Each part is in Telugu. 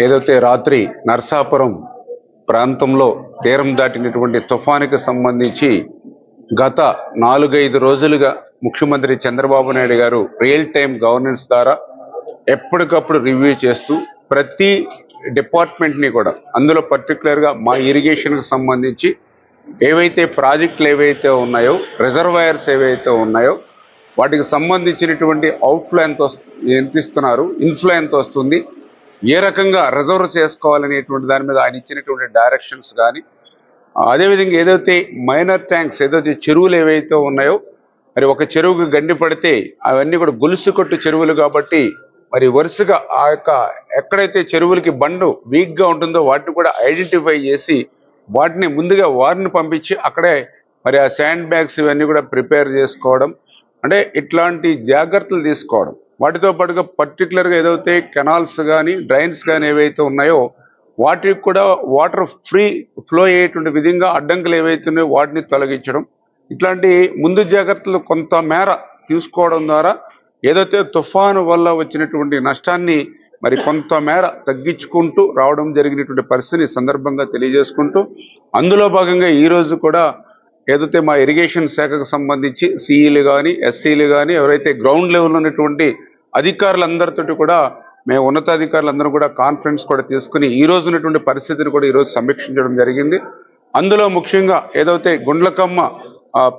ఏదైతే రాత్రి నర్సాపురం ప్రాంతంలో తీరం దాటినటువంటి తుఫానుకి సంబంధించి గత నాలుగైదు రోజులుగా ముఖ్యమంత్రి చంద్రబాబు నాయుడు గారు రియల్ టైం గవర్నెన్స్ ద్వారా ఎప్పటికప్పుడు రివ్యూ చేస్తూ ప్రతి డిపార్ట్మెంట్ని కూడా అందులో పర్టికులర్గా మా ఇరిగేషన్కి సంబంధించి ఏవైతే ప్రాజెక్టులు ఏవైతే ఉన్నాయో రిజర్వాయర్స్ ఏవైతే ఉన్నాయో వాటికి సంబంధించినటువంటి అవుట్ఫ్లో ఎంత ఎంత ఇస్తున్నారు ఇన్ఫ్లో ఎంత వస్తుంది ఏ రకంగా రిజర్వ్ చేసుకోవాలనేటువంటి దాని మీద ఆయన ఇచ్చినటువంటి డైరెక్షన్స్ కానీ అదేవిధంగా ఏదైతే మైనర్ ట్యాంక్స్ ఏదైతే చెరువులు ఏవైతే ఉన్నాయో మరి ఒక చెరువుకు గండి పడితే అవన్నీ కూడా గొలుసు కొట్టు చెరువులు కాబట్టి మరి వరుసగా ఆ యొక్క ఎక్కడైతే చెరువులకి బండు వీక్గా ఉంటుందో వాటిని కూడా ఐడెంటిఫై చేసి వాటిని ముందుగా వారిని పంపించి అక్కడే మరి ఆ శాండ్ బ్యాగ్స్ ఇవన్నీ కూడా ప్రిపేర్ చేసుకోవడం అంటే ఇట్లాంటి జాగ్రత్తలు తీసుకోవడం. వాటితో పాటుగా పర్టికులర్గా ఏదైతే కెనాల్స్ కానీ డ్రైన్స్ కానీ ఏవైతే ఉన్నాయో వాటికి కూడా వాటర్ ఫ్రీ ఫ్లో అయ్యేటువంటి విధంగా అడ్డంకులు ఏవైతే ఉన్నాయో వాటిని తొలగించడం. ఇట్లాంటి ముందు జాగ్రత్తలు కొంత మేర తీసుకోవడం ద్వారా ఏదైతే తుఫాను వల్ల వచ్చినటువంటి నష్టాన్ని మరి కొంత మేర తగ్గించుకుంటూ రావడం జరిగినటువంటి పరిస్థితిని సందర్భంగా తెలియజేసుకుంటూ అందులో భాగంగా ఈరోజు కూడా ఏదైతే మా ఇరిగేషన్ శాఖకు సంబంధించి సిఈలు కానీ ఎస్సీలు కానీ ఎవరైతే గ్రౌండ్ లెవెల్ ఉన్నటువంటి అధికారులందరితోటి కూడా మేము ఉన్నతాధికారులందరూ కూడా కాన్ఫరెన్స్ కూడా తీసుకుని ఈ రోజు ఉన్నటువంటి పరిస్థితిని కూడా ఈరోజు సమీక్షించడం జరిగింది. అందులో ముఖ్యంగా ఏదైతే గుండ్లకమ్మ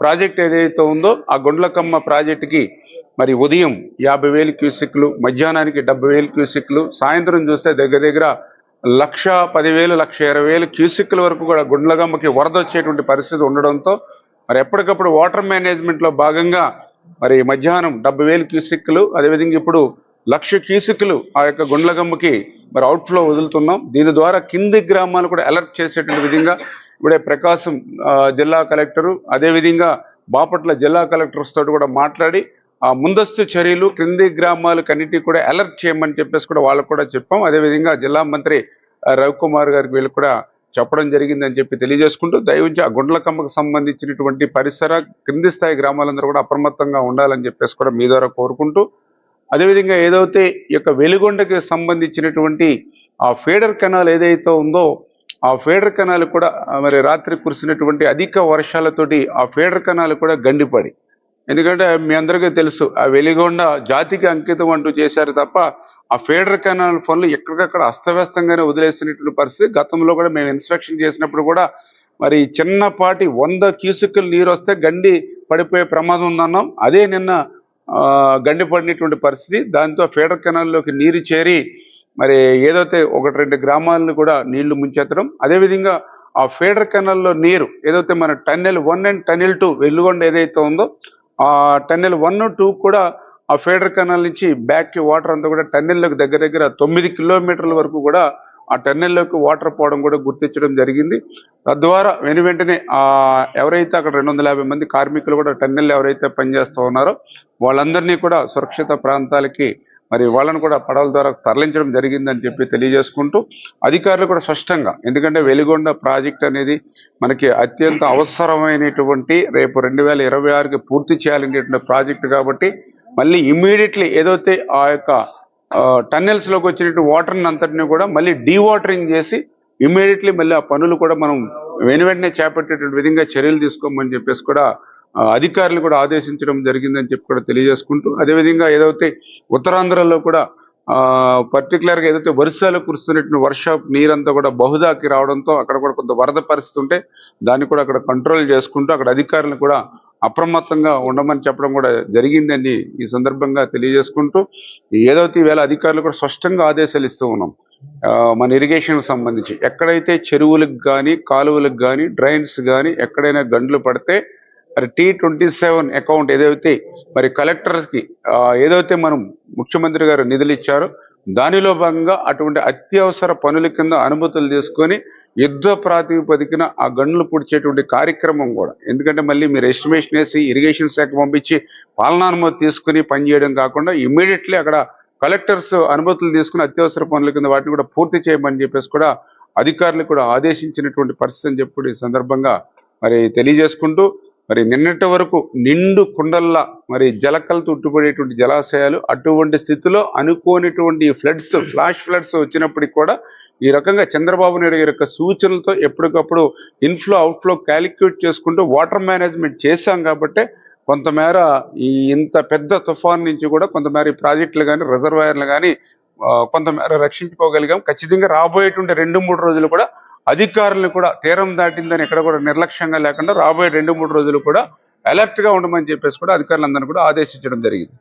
ప్రాజెక్ట్ ఏదైతే ఉందో ఆ గుండ్లకమ్మ ప్రాజెక్టుకి మరి ఉదయం యాభై వేలు క్యూసిక్లు మధ్యాహ్నానికి డెబ్బై వేలు క్యూసిక్లు సాయంత్రం చూస్తే దగ్గర దగ్గర లక్ష పదివేలు లక్ష ఇరవై వేలు క్యూసిక్ల వరకు కూడా గుండ్లగమ్మకి వరద వచ్చేటువంటి పరిస్థితి ఉండడంతో మరి ఎప్పటికప్పుడు వాటర్ మేనేజ్మెంట్లో భాగంగా మరి మధ్యాహ్నం డెబ్బై వేలు క్యూసిక్లు అదేవిధంగా ఇప్పుడు లక్ష క్యూసిక్లు ఆ యొక్క గుండ్లగమ్మకి మరి అవుట్ఫ్లో వదులుతున్నాం. దీని ద్వారా కింది గ్రామాలు కూడా అలర్ట్ చేసేటువంటి విధంగా ఇప్పుడే ప్రకాశం జిల్లా కలెక్టరు అదేవిధంగా బాపట్ల జిల్లా కలెక్టర్స్ తోటి కూడా మాట్లాడి ఆ ముందస్తు చర్యలు క్రింది గ్రామాలకన్నిటికీ కూడా అలర్ట్ చేయమని చెప్పేసి కూడా వాళ్ళకు కూడా చెప్పాం. అదేవిధంగా జిల్లా మంత్రి రవికుమార్ గారికి వీళ్ళు కూడా చెప్పడం జరిగిందని చెప్పి తెలియజేసుకుంటూ దయవుంచి ఆ గుండ్లకమ్మకు సంబంధించినటువంటి పరిసర క్రింది స్థాయి గ్రామాలందరూ కూడా అప్రమత్తంగా ఉండాలని చెప్పేసి కూడా మీ ద్వారా కోరుకుంటూ అదేవిధంగా ఏదైతే ఈ యొక్క వెలుగొండకి సంబంధించినటువంటి ఆ ఫీడర్ కెనాల్ ఏదైతే ఉందో ఆ ఫీడర్ కెనాల్ కూడా మరి రాత్రి కురిసినటువంటి అధిక వర్షాలతోటి ఆ ఫీడర్ కెనాల్ కూడా గండిపడి. ఎందుకంటే మీ అందరికీ తెలుసు ఆ వెలిగొండ జాతికి అంకితం అంటూ చేశారు తప్ప ఆ ఫీడర్ కెనాల్ పనులు ఎక్కడికక్కడ అస్తవ్యస్తంగానే వదిలేసినటువంటి పరిస్థితి. గతంలో కూడా మేము ఇన్స్ట్రక్షన్ చేసినప్పుడు కూడా మరి చిన్నపాటి వంద క్యూసికల్ నీరు వస్తే గండి పడిపోయే ప్రమాదం ఉందన్నాం. అదే నిన్న గండి పడినటువంటి పరిస్థితి. దాంతో ఫీడర్ కెనాల్లోకి నీరు చేరి మరి ఏదైతే ఒకటి రెండు గ్రామాలను కూడా నీళ్ళు ముంచెత్తడం. అదేవిధంగా ఆ ఫీడర్ కెనాల్లో నీరు ఏదైతే మన tunnel one and tunnel two Veligonda ఏదైతే ఉందో ఆ టన్నెల్ వన్ టూ కూడా ఆ ఫీడర్ కెనాల్ నుంచి బ్యాక్కి వాటర్ అంతా కూడా టన్నెల్లోకి దగ్గర దగ్గర తొమ్మిది కిలోమీటర్ల వరకు కూడా ఆ టన్నెల్లోకి వాటర్ పోవడం కూడా గుర్తించడం జరిగింది. తద్వారా వెను వెంటనే ఆ ఎవరైతే అక్కడ రెండు వందల యాభై మంది కార్మికులు కూడా టన్నెల్ ఎవరైతే పనిచేస్తూ ఉన్నారో వాళ్ళందరినీ కూడా సురక్షిత ప్రాంతాలకి మరి వాళ్ళని కూడా పడవల ద్వారా తరలించడం జరిగిందని చెప్పి తెలియజేసుకుంటూ అధికారులు కూడా స్పష్టంగా ఎందుకంటే వెలిగొండ ప్రాజెక్ట్ అనేది మనకి అత్యంత అవసరమైనటువంటి రేపు రెండు వేల ఇరవై ఆరుకి పూర్తి చేయాలనేటువంటి ప్రాజెక్ట్ కాబట్టి మళ్ళీ ఇమ్మీడియట్లీ ఏదైతే ఆ యొక్క టన్నెల్స్లోకి వచ్చినట్టు వాటర్ని అంతటిని కూడా మళ్ళీ డీవాటరింగ్ చేసి ఇమ్మీడియట్లీ మళ్ళీ ఆ పనులు కూడా మనం వెను వెంటనే చేపట్టేటువంటి విధంగా చర్యలు తీసుకోమని చెప్పేసి కూడా అధికారులు కూడా ఆదేశించడం జరిగిందని చెప్పి కూడా తెలియజేసుకుంటూ అదేవిధంగా ఏదైతే ఉత్తరాంధ్రలో కూడా పర్టికులర్గా ఏదైతే వర్షాలు కురుస్తున్నటువంటి వర్ష నీరంతా కూడా బహుదాకి రావడంతో అక్కడ కూడా కొంత వరద పరిస్థితి ఉంటే దాన్ని కూడా అక్కడ కంట్రోల్ చేసుకుంటూ అక్కడ అధికారులను కూడా అప్రమత్తంగా ఉండమని చెప్పడం కూడా జరిగిందని ఈ సందర్భంగా తెలియజేసుకుంటూ ఏదైతే ఈవేళ అధికారులు కూడా స్పష్టంగా ఆదేశాలు ఇస్తూ ఉన్నాం. మన ఇరిగేషన్కి సంబంధించి ఎక్కడైతే చెరువులకు కానీ కాలువలకు కానీ డ్రైన్స్ కానీ ఎక్కడైనా గండ్లు పడితే మరి టీ ట్వంటీ సెవెన్ అకౌంట్ ఏదైతే మరి కలెక్టర్స్కి ఏదైతే మనం ముఖ్యమంత్రి గారు నిధులు ఇచ్చారో దానిలో భాగంగా అటువంటి అత్యవసర పనుల కింద అనుమతులు తీసుకొని యుద్ధ ప్రాతిపదికన ఆ గన్నులు పుడిచేటువంటి కార్యక్రమం కూడా. ఎందుకంటే మళ్ళీ మీరు ఎస్టిమేషన్ వేసి ఇరిగేషన్ శాఖ పంపించి పాలనానుమతి తీసుకుని పనిచేయడం కాకుండా ఇమ్మీడియట్లీ అక్కడ కలెక్టర్స్ అనుమతులు తీసుకుని అత్యవసర పనుల కింద వాటిని కూడా పూర్తి చేయమని చెప్పేసి కూడా అధికారులు కూడా ఆదేశించినటువంటి పరిస్థితి అని చెప్పి సందర్భంగా మరి తెలియజేసుకుంటూ మరి నిన్నటి వరకు నిండు కుండల్లా మరి జలకలతో ఉట్టుపడేటువంటి జలాశయాలు అటువంటి స్థితిలో అనుకోనిటువంటి ఫ్లడ్స్ ఫ్లాష్ ఫ్లడ్స్ వచ్చినప్పటికి కూడా ఈ రకంగా చంద్రబాబు నాయుడు గారి యొక్క సూచనలతో ఎప్పటికప్పుడు ఇన్ఫ్లో అవుట్ఫ్లో క్యాలిక్యులేట్ చేసుకుంటూ వాటర్ మేనేజ్మెంట్ చేశాం కాబట్టి కొంతమేర ఈ ఇంత పెద్ద తుఫాన్ నుంచి కూడా కొంతమేర ఈ ప్రాజెక్టులు కానీ రిజర్వాయర్లు కానీ కొంతమేర రక్షించుకోగలిగాం. ఖచ్చితంగా రాబోయేటువంటి రెండు మూడు రోజులు కూడా అధికారులను కూడా తీరం దాటిందని ఎక్కడ కూడా నిర్లక్ష్యంగా లేకుండా రాబోయే రెండు మూడు రోజులు కూడా అలర్ట్గా ఉండమని చెప్పేసి కూడా అధికారులందరినీ కూడా ఆదేశించడం జరిగింది.